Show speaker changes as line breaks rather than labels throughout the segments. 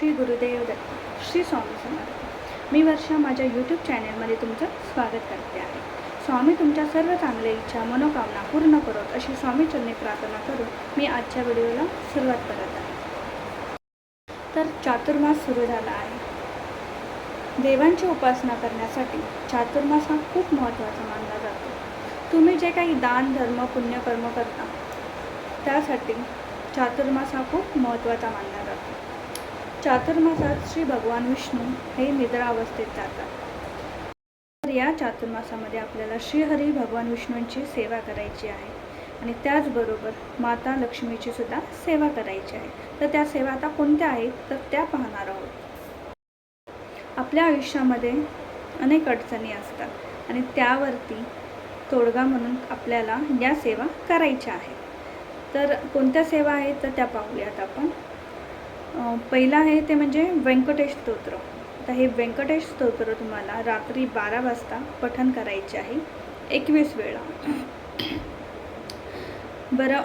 श्री गुरुदेव दत्त श्री स्वामी समर्थ. मी वर्षा माझ्या यूट्यूब चॅनलमध्ये तुमचं स्वागत करते आहे. स्वामी तुमच्या सर्व चांगल्या इच्छा मनोकामना पूर्ण करत अशी स्वामीचरणी प्रार्थना करून मी आजच्या व्हिडिओला सुरुवात करत आहे. तर चातुर्मास सुरू झाला आहे. देवांची उपासना करण्यासाठी चातुर्मास हा खूप महत्त्वाचा मानला जातो. तुम्ही जे काही दान धर्म पुण्यकर्म करता त्यासाठी चातुर्मास हा खूप महत्त्वाचा मानला जातो. चातुर्मासात श्री भगवान विष्णू हे निद्रा अवस्थेत जातात. तर या चातुर्मासामध्ये आपल्याला श्रीहरी भगवान विष्णूंची सेवा करायची आहे. आणि त्याचबरोबर माता लक्ष्मीची सुद्धा सेवा करायची आहे. तर त्या सेवा आता कोणत्या आहेत? तर त्या पाहणार आहोत. आपल्या आयुष्यामध्ये अनेक अडचणी असतात. आणि त्यावरती तोडगा म्हणून आपल्याला या सेवा करायच्या आहेत. तर कोणत्या सेवा आहेत? तर त्या पाहूयात आपण. पहिलं आहे ते म्हणजे व्यंकटेश स्तोत्र. तर हे व्यंकटेश स्तोत्र तुम्हाला रात्री बारा वाजता पठन करायचे आहे. एकवीस वेळा. बरं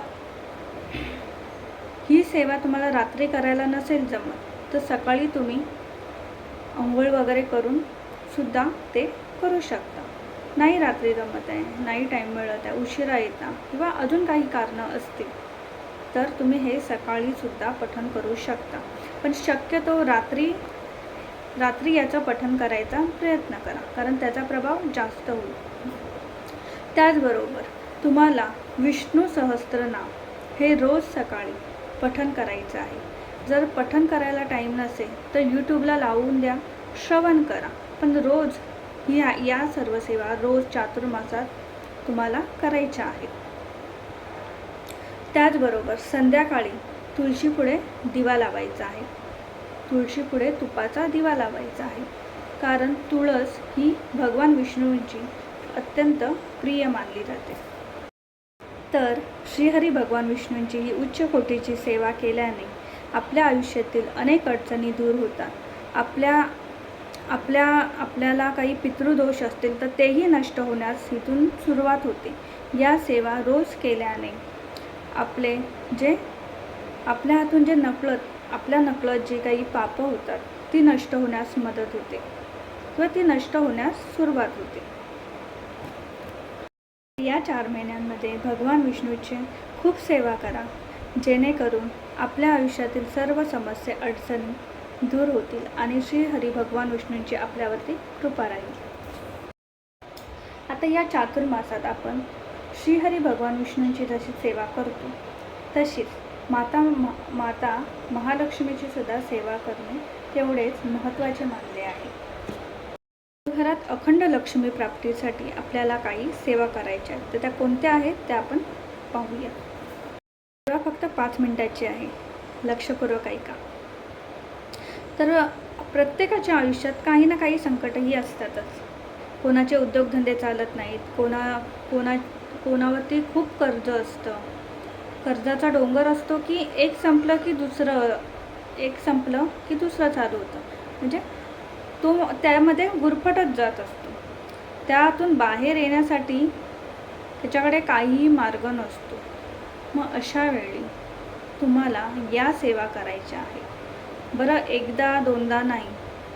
ही सेवा तुम्हाला रात्री करायला नसेल जमत तर सकाळी तुम्ही आंघोळ वगैरे करून सुद्धा ते करू शकता. नाही रात्री जमत आहे नाही टाईम मिळत आहे उशिरा येता किंवा अजून काही कारणं असतील. तर तुम्ही हे सकाळीसुद्धा पठन करू शकता. पण शक्यतो रात्री रात्री याचं पठन करायचा प्रयत्न करा कारण त्याचा प्रभाव जास्त होईल. त्याचबरोबर तुम्हाला विष्णू सहस्त्रनाम हे रोज सकाळी पठन करायचं आहे. जर पठन करायला टाईम नसेल तर यूट्यूबला लावून द्या श्रवण करा. पण रोज या या सर्व सेवा रोज चातुर्मासात तुम्हाला करायच्या आहेत. त्याचबरोबर संध्याकाळी तुळशीपुढे दिवा लावायचा आहे. तुळशीपुढे तुपाचा दिवा लावायचा आहे. कारण तुळस ही भगवान विष्णूंची अत्यंत प्रिय मानली जाते. तर श्रीहरी भगवान विष्णूंची ही उच्च कोटीची सेवा केल्याने आपल्या आयुष्यातील अनेक अडचणी दूर होतात. आपल्या आपल्या आपल्याला काही पितृदोष असतील तर तेही नष्ट होण्यास इथून सुरुवात होते. या सेवा रोज केल्याने आपले जे आपल्या हातून जे नकळत आपल्या नकळत जे काही पापं होतात ती नष्ट होण्यास मदत होते. किंवा ती नष्ट होण्यास सुरुवात होते. या चार महिन्यांमध्ये भगवान विष्णूची खूप सेवा करा. जेणेकरून आपल्या आयुष्यातील सर्व समस्या अडचणी दूर होतील आणि श्री भगवान विष्णूंची आपल्यावरती कृपा राहील. आता या चातुर्मासात आपण श्रीहरी भगवान विष्णूंची जशी सेवा करतो तशीच माता म- माता महालक्ष्मीची सुद्धा सेवा करणे तेवढेच महत्त्वाचे मानले आहे. घरात अखंड लक्ष्मी प्राप्तीसाठी आपल्याला काही सेवा करायच्या आहेत तर त्या कोणत्या आहेत त्या आपण पाहूया. सेवा फक्त पाच मिनिटाची आहे. लक्षपूर्वक ऐका. तर प्रत्येकाच्या आयुष्यात काही ना काही संकटही असतातच. कोणाचे उद्योगधंदे चालत नाहीत कोणा कोणा कोणावरती खूप कर्ज असतं. कर्जाचा डोंगर असतो की एक संपलं की दुसरं एक संपलं की दुसरं चालू होतं. म्हणजे तो त्यामध्ये गुरफटत जात असतो. त्यातून बाहेर येण्यासाठी त्याच्याकडे काहीही मार्ग नसतो. मग अशा वेळी तुम्हाला या सेवा करायच्या आहे बरं एकदा दोनदा नाही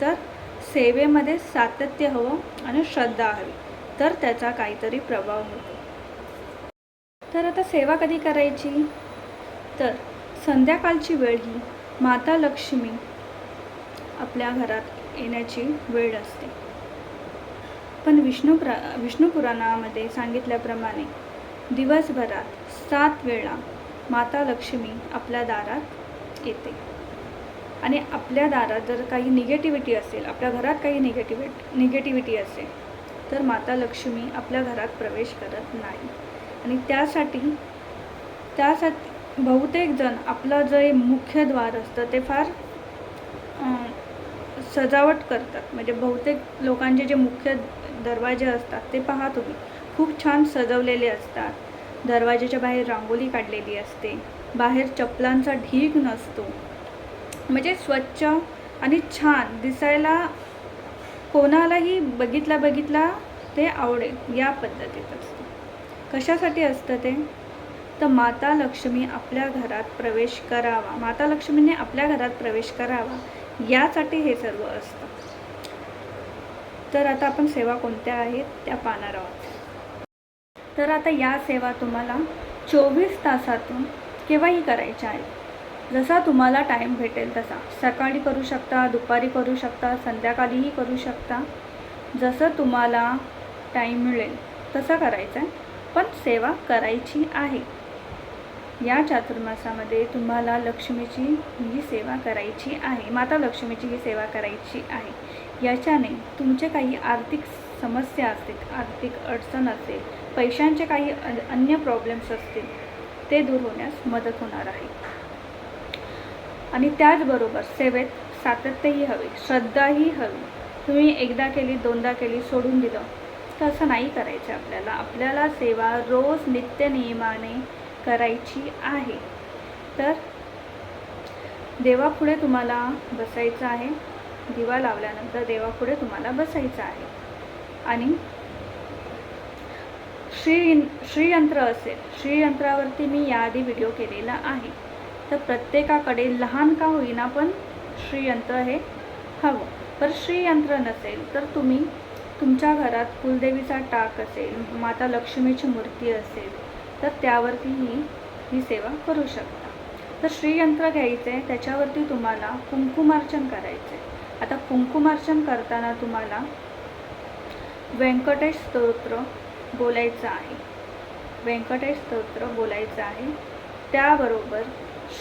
तर सेवेमध्ये सातत्य हवं आणि श्रद्धा हवी. तर त्याचा काहीतरी प्रभाव होतो. तर आता सेवा कधी करायची? तर संध्याकाळची वेळ ही माता लक्ष्मी आपल्या घरात येण्याची वेळ असते. पण विष्णू प्रा विष्णू पुराणामध्ये सांगितल्याप्रमाणे दिवसभरात सात वेळा माता लक्ष्मी आपल्या दारात येते. आणि आपल्या दारात जर काही निगेटिव्हिटी असेल आपल्या घरात काही निगेटिव्हिट निगेटिव्हिटी असेल तर माता लक्ष्मी आपल्या घरात प्रवेश करत नाही. आणि त्यासाठी त्यासाठी बहुतेक जण आपलं जे मुख्य द्वार असतं ते फार सजावट करतात. म्हणजे बहुतेक लोकांचे जे मुख्य दरवाजे असतात ते पहा तुम्ही खूप छान सजवलेले असतात. दरवाजेच्या बाहेर रांगोळी काढलेली असते. बाहेर चपलांचा ढीग नसतो. म्हणजे स्वच्छ आणि छान दिसायला कोणालाही बघितला बघितला ते आवडेल या पद्धतीतच. कशासाठी असतं ते? तर माता लक्ष्मी आपल्या घरात प्रवेश करावा. माता लक्ष्मीने आपल्या घरात प्रवेश करावा यासाठी हे सर्व असतं. तर आता आपण सेवा कोणत्या आहेत? त्या पाहणार आहोत. तर आता या सेवा तुम्हाला चोवीस तासातून केव्हाही करायच्या आहेत. जसा तुम्हाला टाईम भेटेल तसा. सकाळी करू शकता दुपारी करू शकता संध्याकाळीही करू शकता. जसं तुम्हाला टाईम मिळेल तसं करायचं आहे. पण सेवा करायची आहे. या चातुर्मासामध्ये तुम्हाला लक्ष्मीची ही सेवा करायची आहे. माता लक्ष्मीची ही सेवा करायची आहे. याच्याने तुमचे काही आर्थिक समस्या असतील आर्थिक अडचण असेल पैशांचे काही अन्य प्रॉब्लेम्स असतील ते दूर होण्यास मदत होणार आहे. आणि त्याचबरोबर सेवेत सातत्यही हवे श्रद्धाही हवी. तुम्ही एकदा केली दोनदा केली सोडून दिलं तसं असं नाही करायचं आपल्याला. आपल्याला सेवा रोज नित्य नियमाने करायची आहे. तर देवापुढे तुम्हाला बसायचं आहे. दिवा लावल्यानंतर देवापुढे तुम्हाला बसायचं आहे. आणि श्री श्रीयंत्र असेल. श्रीयंत्रावरती मी याआधी व्हिडिओ केलेला आहे. तर प्रत्येकाकडे लहान का होईना पण श्रीयंत्र हे हवं. पर श्रीयंत्र नसेल तर तुम्ही तुमच्या घरात कुलदेवीचा टाक असेल माता लक्ष्मीची मूर्ती असेल तर त्यावरतीही ही सेवा करू शकता. तर श्रीयंत्र घ्यायचं आहे त्याच्यावरती तुम्हाला कुंकुमार्चन करायचं. आहे आता कुंकुमार्चन करताना तुम्हाला व्यंकटेश स्तोत्र बोलायचं आहे. व्यंकटेश स्तोत्र बोलायचं आहे. त्याबरोबर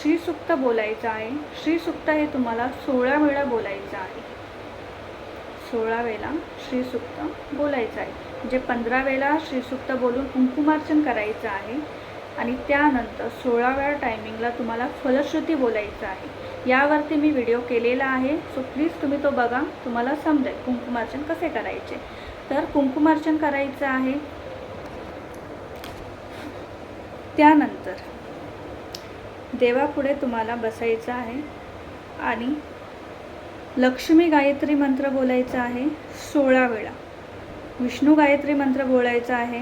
श्रीसुक्त बोलायचं आहे. श्रीसुक्त हे तुम्हाला सोळा वेळा बोलायचं आहे. सोळा वेळा श्रीसुक्त बोलायचं आहे. म्हणजे पंधरा वेळा श्रीसुक्त बोलून कुंकुमार्चन करायचं आहे आणि त्यानंतर सोळा वेळा टायमिंगला तुम्हाला फलश्रुती बोलायचं आहे. यावरती मी व्हिडिओ केलेला आहे. सो प्लीज तुम्ही तो बघा. तुम्हाला समजेल कुंकुमार्चन कसे करायचे. तर कुंकुमार्चन करायचं आहे. त्यानंतर देवापुढे तुम्हाला बसायचं आहे आणि लक्ष्मी गायत्री मंत्र बोलायचा आहे सोळा वेळा. विष्णू गायत्री मंत्र बोलायचा आहे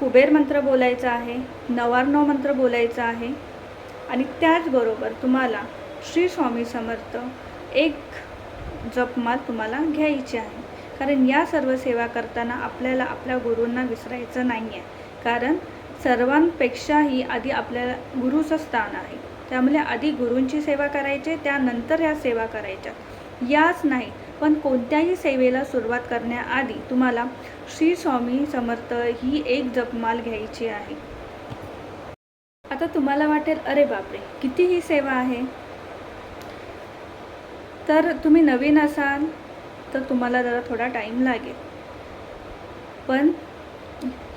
कुबेर मंत्र बोलायचा आहे नवार्णव मंत्र बोलायचा आहे आणि त्याचबरोबर तुम्हाला श्री स्वामी समर्थ एक जपमाल तुम्हाला घ्यायची आहे. कारण या सर्व सेवा करताना आपल्याला आपल्या गुरूंना विसरायचं नाही आहे कारण सर्वांपेक्षाही आधी आपल्याला गुरुचं स्थान आहे. त्यामुळे आधी गुरूंची सेवा करायची त्यानंतर ह्या सेवा करायच्या. याच नाही पण कोणत्याही सेवेला सुरुवात करण्याआधी तुम्हाला श्री स्वामी समर्थ ही एक जपमाल घ्यायची आहे. आता तुम्हाला वाटेल अरे बापरे किती ही सेवा आहे. तर तुम्ही नवीन असाल तर तुम्हाला जरा थोडा टाईम लागेल. पण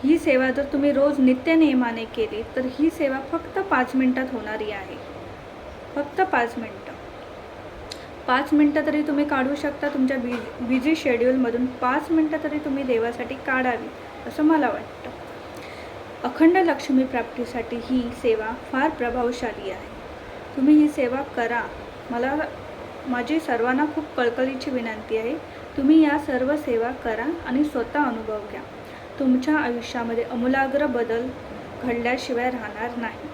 ही सेवा जर तुम्ही रोज नित्यनियमाने केली तर ही सेवा फक्त पाच मिनटात होणारी आहे. फक्त पाच मिनटं. पाच मिनटं तरी तुम्ही काढू शकता तुमच्या बि बिझी शेड्यूलमधून पाच मिनटं तरी तुम्ही देवासाठी काढावी असं मला वाटतं. अखंड लक्ष्मी प्राप्तीसाठी ही सेवा फार प्रभावशाली आहे. तुम्ही ही सेवा करा. मला माझी सर्वांना खूप कळकळीची विनंती आहे. तुम्ही या सर्व सेवा करा आणि स्वतः अनुभव घ्या. तुमच्या आयुष्यामध्ये अमूलाग्र बदल घडल्याशिवाय राहणार नाही.